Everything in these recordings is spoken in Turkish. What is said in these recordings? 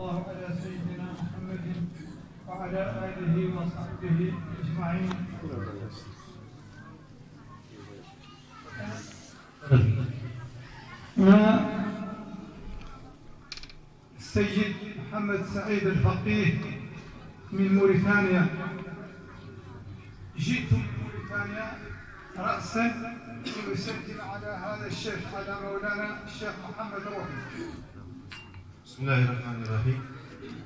الله على سيدنا محمد وعلى آله وصحبه أجمعين. السيد محمد سعيد الفقيه من موريتانيا. جئت من موريتانيا رأسا لأسلم على هذا الشيخ على مولانا الشيخ محمد روحي. بسم الله الرحمن الرحيم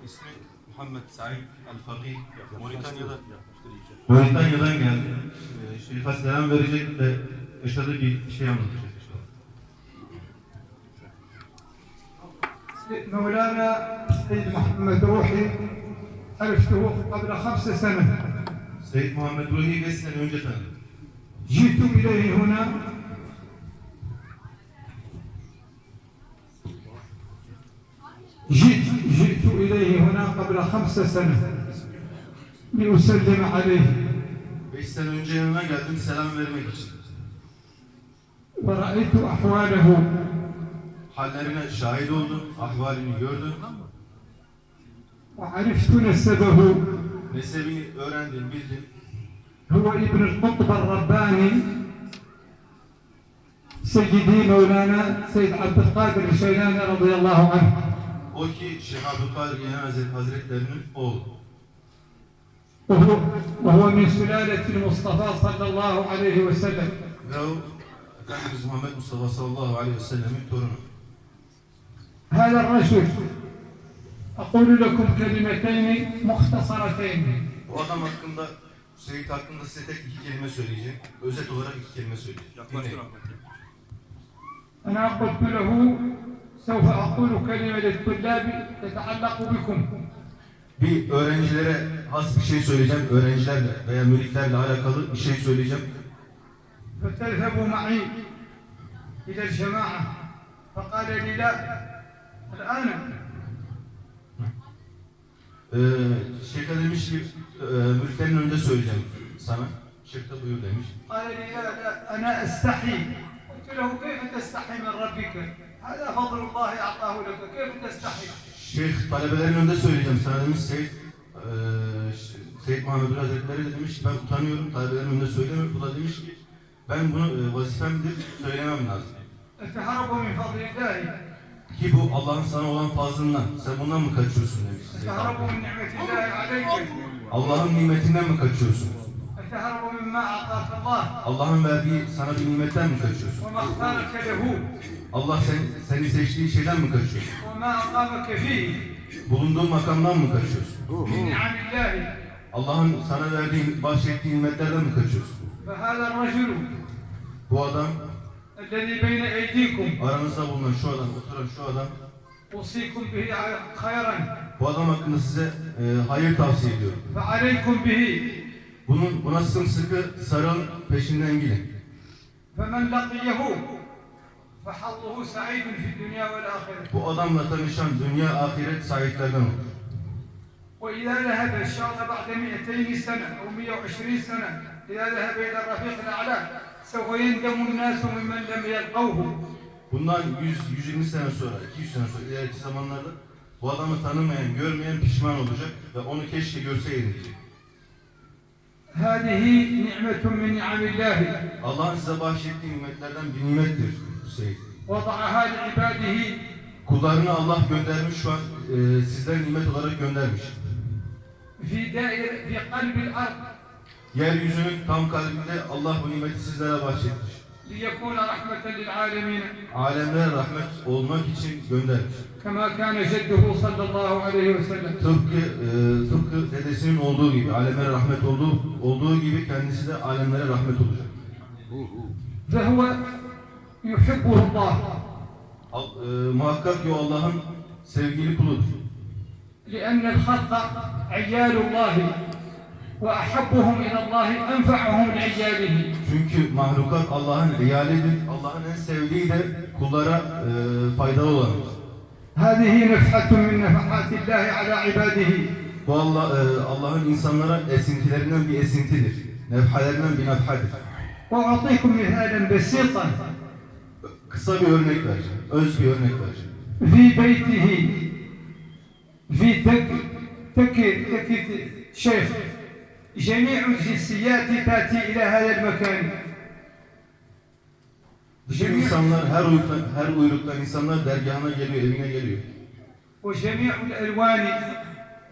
اسمي محمد سعيد الفقيه موريتانيا موريتانيا'dan geldim. Şeyh Hasan verecek ve yaşadığı bir şey anlatacak. مولانا سيد محمد روحي عرفته قبل خمس سنوات سيد محمد روحي بس سنة جئت إليه هنا إليه هنا قبل خمس سنة لأسلم عليه 5 sene önce yanına geldim selam vermek için. ورأيت أحواله Hallerine şahit oldum, ahvalini gördüm. وعرفت نسبه Nesebini öğrendim, bildim. هو ابن القطب الرباني سيدي مولانا سيد عبد القادر الشيلاني رضي الله عنه O ki Şeyh Abdülkadir Genel Hazret- Hazretlerinin oğlu. وهو وهو من سلالة المصطفى صلى الله عليه وسلم Ve o Efendimiz Muhammed Mustafa sallallahu aleyhi ve sellemin torunu. هذا الرجل أقول لكم كلمتين مختصرتين Bu adam hakkında, Seyit hakkında size tek iki kelime söyleyeceğim. Özet olarak iki kelime söyleyeceğim. Dinleyin. أنا قلت له سوف أقول كلمة للطلاب تتعلق بكم Bir öğrencilere has bir şey söyleyeceğim. Öğrencilerle veya müritlerle alakalı bir şey söyleyeceğim. فتذهبوا معي إلى الجماعة فقال لي لا الآن Ee, Şeyh'e demiş ki, e, müritlerin önünde söyleyeceğim sana. Şeyh de buyur demiş. قال لي لا لا أنا أستحي قلت له كيف تستحي من ربك Şeyh talebelerin önünde söyleyeceğim. Sana demiş Seyit e, Seyit Muhammed Hazretleri de demiş ben utanıyorum talebelerin önünde söylemiyorum. Bu da demiş ki ben bunu e, vazifemdir söylemem lazım. Eteharubu min. Ki bu Allah'ın sana olan fazlından. Sen bundan mı kaçıyorsun demiş. Eteharubu min nimetillâhi. Allah'ın nimetinden mi kaçıyorsun? Allah'ın verdiği sana bir nimetten mi kaçıyorsun? Allah sen, seni seçtiği şeyden mi kaçıyorsun? Bulunduğun makamdan mı kaçıyorsun? Allah'ın sana verdiği, bahşettiği nimetlerden mi kaçıyorsun? Bu adam aranızda bulunan şu adam, oturan şu adam bu adam hakkında size e, hayır tavsiye ediyorum. فعليكم به Bunun, buna sımsıkı sarılın, peşinden gidin. فمن لقيه فحظه سعيد في الدنيا والآخرة Bu adamla tanışan dünya ahiret sahiplerden olur. وإذا ذهب إن شاء الله بعد 200 سنة أو 120 سنة إذا ذهب إلى الرفيق الأعلى سوف يندم الناس ممن لم يلقوه Bundan 100, 120 sene sonra, 200 sene sonra ileriki zamanlarda bu adamı tanımayan, görmeyen pişman olacak ve onu keşke görseydi diyecek. Hâdihi ni'metun min ni'amillâhi. Allah'ın size bahşettiği nimetlerden bir nimettir Hüseyin. Vada'ahâ li. Kullarını Allah göndermiş şu an e, sizlere nimet olarak göndermiş. Fî dair fî kalbil ard. Yeryüzünün tam kalbinde Allah bu nimeti sizlere bahşetmiş. Liyekûne rahmeten lil âlemîn. Alemlere rahmet olmak için göndermiş. كما كان جده صلى الله عليه وسلم Tıpkı, e, tıpkı dedesinin olduğu gibi, alemlere rahmet olduğu, olduğu gibi kendisi de alemlere rahmet olacak. فهو يحبه الله Al- e, muhakkak ki o Allah'ın sevgili kuludur. لأن الخلق عيال الله وأحبهم إلى الله أنفعهم لعياله Çünkü mahlukat Allah'ın eyalidir. Allah'ın en sevdiği de kullara e, faydalı olandır. هذه نفحة من نفحات الله على عباده Bu Allah, e, Allah'ın insanlara esintilerinden bir esintidir. Nefhalerinden bir nefhadir. وأعطيكم مثالا بسيطا Kısa bir örnek vereceğim. Öz bir örnek vereceğim. في بيته في تك تك تك شيخ جميع الجنسيات تأتي إلى هذا المكان Bütün insanlar, her uyruktan, her uyruktan insanlar dergahına geliyor, evine geliyor. وجميع الألوان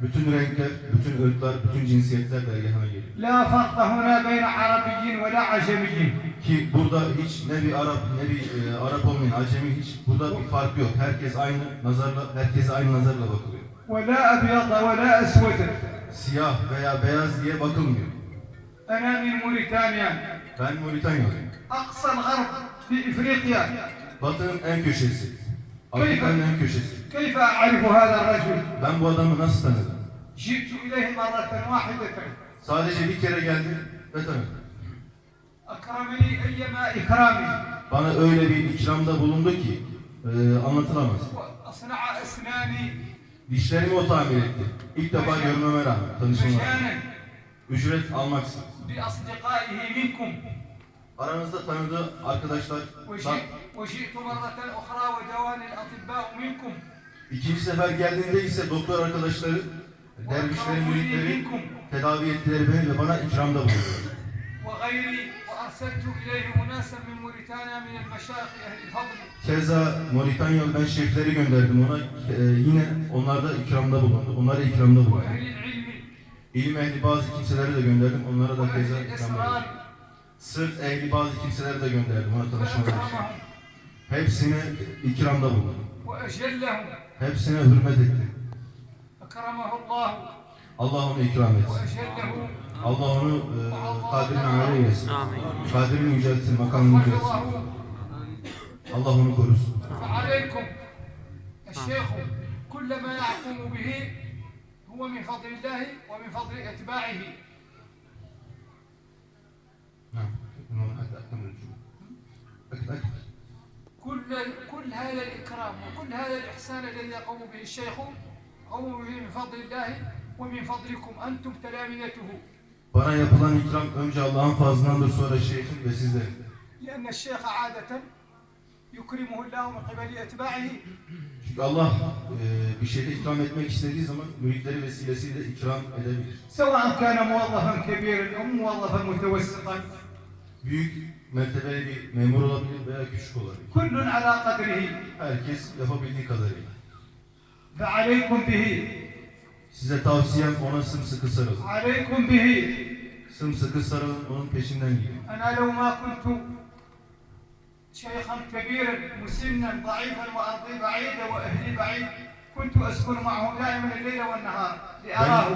Bütün renkler, bütün ırklar, bütün cinsiyetler dergahına geliyor. لا فرق هنا بين عربي ولا عجمي Ki burada hiç ne bir Arap, ne bir e, Arap olmayan acemi hiç burada bir fark yok. Herkes aynı nazarla, herkese aynı nazarla bakılıyor. ولا أبيض ولا أسود Siyah veya beyaz diye bakılmıyor. أنا من موريتانيا Ben Moritanyalıyım. أقصى الغرب في إفريقيا Batı'nın en köşesi. Afrika'nın en köşesi. كيف أعرف هذا الرجل؟ Ben bu adamı nasıl tanıdım? جئت إليه مرة واحدة Sadece bir kere geldim ve tanıdım. أكرمني أيما إكرامي Bana öyle bir ikramda bulundu ki e, anlatılamaz. وأصنع أسناني Dişlerimi o tamir etti. İlk defa görmeme rağmen, tanışmama rağmen. مجانا Ücret almaksızın. بأصدقائه منكم aranızda tanıdığı arkadaşlar... İkinci sefer geldiğinde ise doktor arkadaşları, dervişlerin müritleri tedavi ettiler beni ve bana ikramda bulundular. Keza Moritanya'dan ben şefleri gönderdim ona. E, yine onlarda ikramda bulundu. Onlara ikramda bulundu. İlim ehli bazı kimseleri de gönderdim. Onlara da keza ikramda bulundu الإسرار Sırf ehli bazı kimseleri de gönderdim ona tanışmalar için. فأكرمهم Hepsine ikramda bulundum. وأجلهم Hepsine hürmet ettim. أكرمه الله Allah onu ikram etsin. وأجله Allah onu e, kadrine amel eylesin. Amin. Kadrini yüceltsin, makamını yüceltsin. وحفظه Allah onu korusun. فعليكم الشيخ كل ما يقوم به هو من فضل الله ومن فضل اتباعه هذا الاكرام وكل هذا الاحسان الذي يقوم به الشيخ يقوم به من فضل الله ومن فضلكم انتم تلامذته Bana yapılan ikram önce Allah'ın fazlındandır sonra şeyhin ve sizlerin. لان الشيخ عاده يكرمه الله من قبل اتباعه Çünkü Allah e, bir şeyde ikram etmek istediği zaman müritleri vesilesiyle ikram edebilir. سواء كان موظفا كبيرا او موظفا متوسطا Büyük mertebeli bir memur olabilir veya küçük olabilir. Kullun ala kadrihi. Herkes yapabildiği kadarıyla. Ve aleykum bihi. Size tavsiyem ona sımsıkı sarılın. Aleykum bihi. Sımsıkı sarılın, onun peşinden gidin. Ana lev ma kuntu şeyhan kebiren, musinnan, zayıfen ve ardı ba'ide ve ehli ba'id. Kuntu eskun ma'hu daimen leyle ve nehar. Li arahu.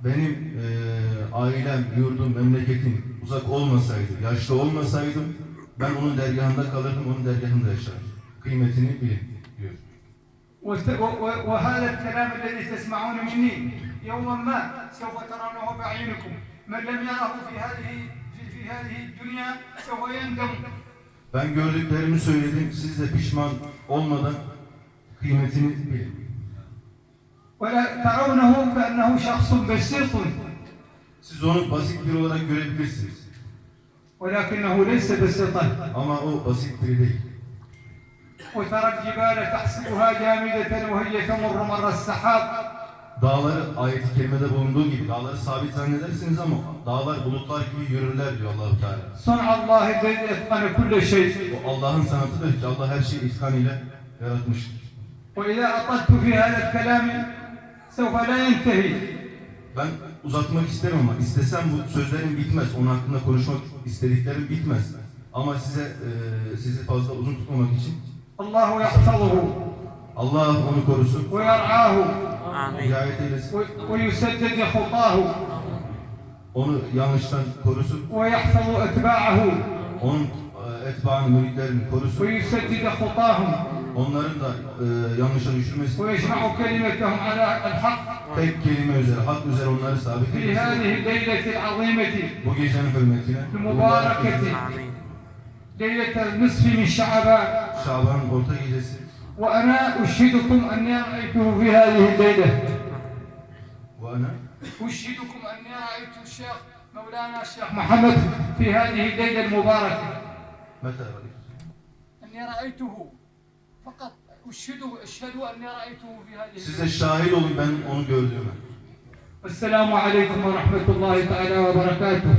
Benim e, ailem, yurdum, memleketim, uzak olmasaydı, yaşlı olmasaydım ben onun dergahında kalırdım, onun dergahında yaşardım. Kıymetini bilin diyor. وت- و- و- وهذا الكلام الذي تسمعون مني يوما ما سوف ترونه بعينكم من لم يره في هذه في, في هذه الدنيا سوف يندم Ben gördüklerimi söyledim, siz de pişman olmadan kıymetini bilin. ولا ترونه كأنه شخص بسيط Siz onu basit biri olarak görebilirsiniz. ولكنه ليس بسيطا Ama o basit biri değil. وترى الجبال تحسبها جامدة وهي تمر مر السحاب Dağları ayet-i kerimede bulunduğu gibi dağları sabit zannedersiniz ama dağlar bulutlar gibi yürürler diyor Allahu Teala. صنع الله الذي اتقن كل شيء Bu Allah'ın sanatıdır ki Allah her şeyi itkan ile yaratmıştır. واذا اطلت في هذا الكلام سوف لا ينتهي Ben uzatmak istemem ama istesem bu sözlerim bitmez. Onun hakkında konuşmak istediklerim bitmez. Ama size e, sizi fazla uzun tutmamak için Allahu yahfazuhu. Allah onu korusun. Ve yar'ahu. Amin. Hidayet eylesin. Ve yuseddid hutahu. Onu yanlıştan korusun. Ve yahfazu etba'ahu. Onun e, etbaını, müritlerini korusun. Ve yuseddid hutahum. Onların da e, yanlışa düşürmesin. Ve yeşma'u kelimetehum ala el hak. Tek kelime üzere, hak üzere onları sabit في eylesin. هذه الليلة العظيمة Bu gecenin hürmetine, bu mübarek المباركة. ليلة النصف من شعبان. Şaban'ın orta gecesi. وأنا أشهدكم أني رأيته في هذه الليلة. Bu ana? أشهدكم أني رأيت الشيخ مولانا الشيخ محمد في هذه الليلة المباركة. meta أني رأيته فقط. اشهدوا اشهدوا اني رايته في هذه Siz de şahit olun ben onu gördüğüme. السلام عليكم ورحمه الله تعالى وبركاته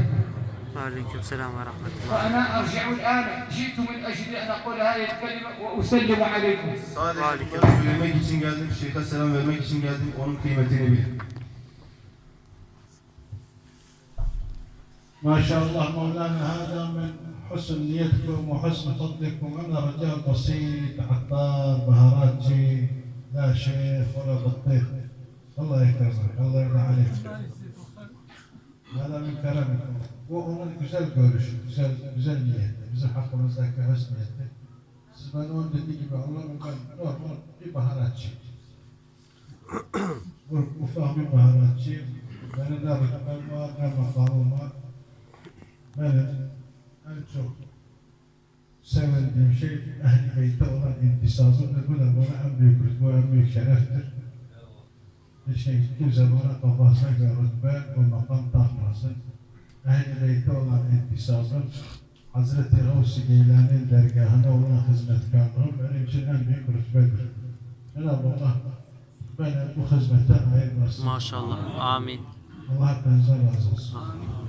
وعليكم السلام ورحمة الله وانا ارجع الان جئت من اجل ان اقول هذه الكلمه واسلم عليكم Sadece Harika. bunları söylemek için geldim, şeyhe selam vermek için geldim, onun kıymetini bilin. ما شاء الله مولانا هذا من حسن نيتكم وحسن فضلكم انا رجال بسيط عطار بهاراتجي لا شيخ ولا بطيخ الله يكرمك الله يرضى عليك هذا من كرمكم bu onun güzel görüşü, güzel güzel niyeti, bizim hakkımızdaki hüsn niyeti. Siz ben onun dediği gibi Allah'ım ben normal bir baharatçı. Bu ufak bir baharatçı. Benim de rütbem var, ne makamım var. Benim en çok sevindiğim şey ehl Beyt'e olan intisazımdır. Bu da bana en büyük rütbe, en büyük şereftir. Keşke hiçbir zaman şey babasına göre rütbe bu makam takmasın. Ehl-i Beyt'e olan intisazım, Hazreti Gavs-i Geylani'nin dergahına olan hizmetkarlığım benim için en büyük rütbedir. Cenab-ı Allah beni bu hizmetten ayırmasın. Maşallah. Amin. Allah hepinizden razı olsun. Amin.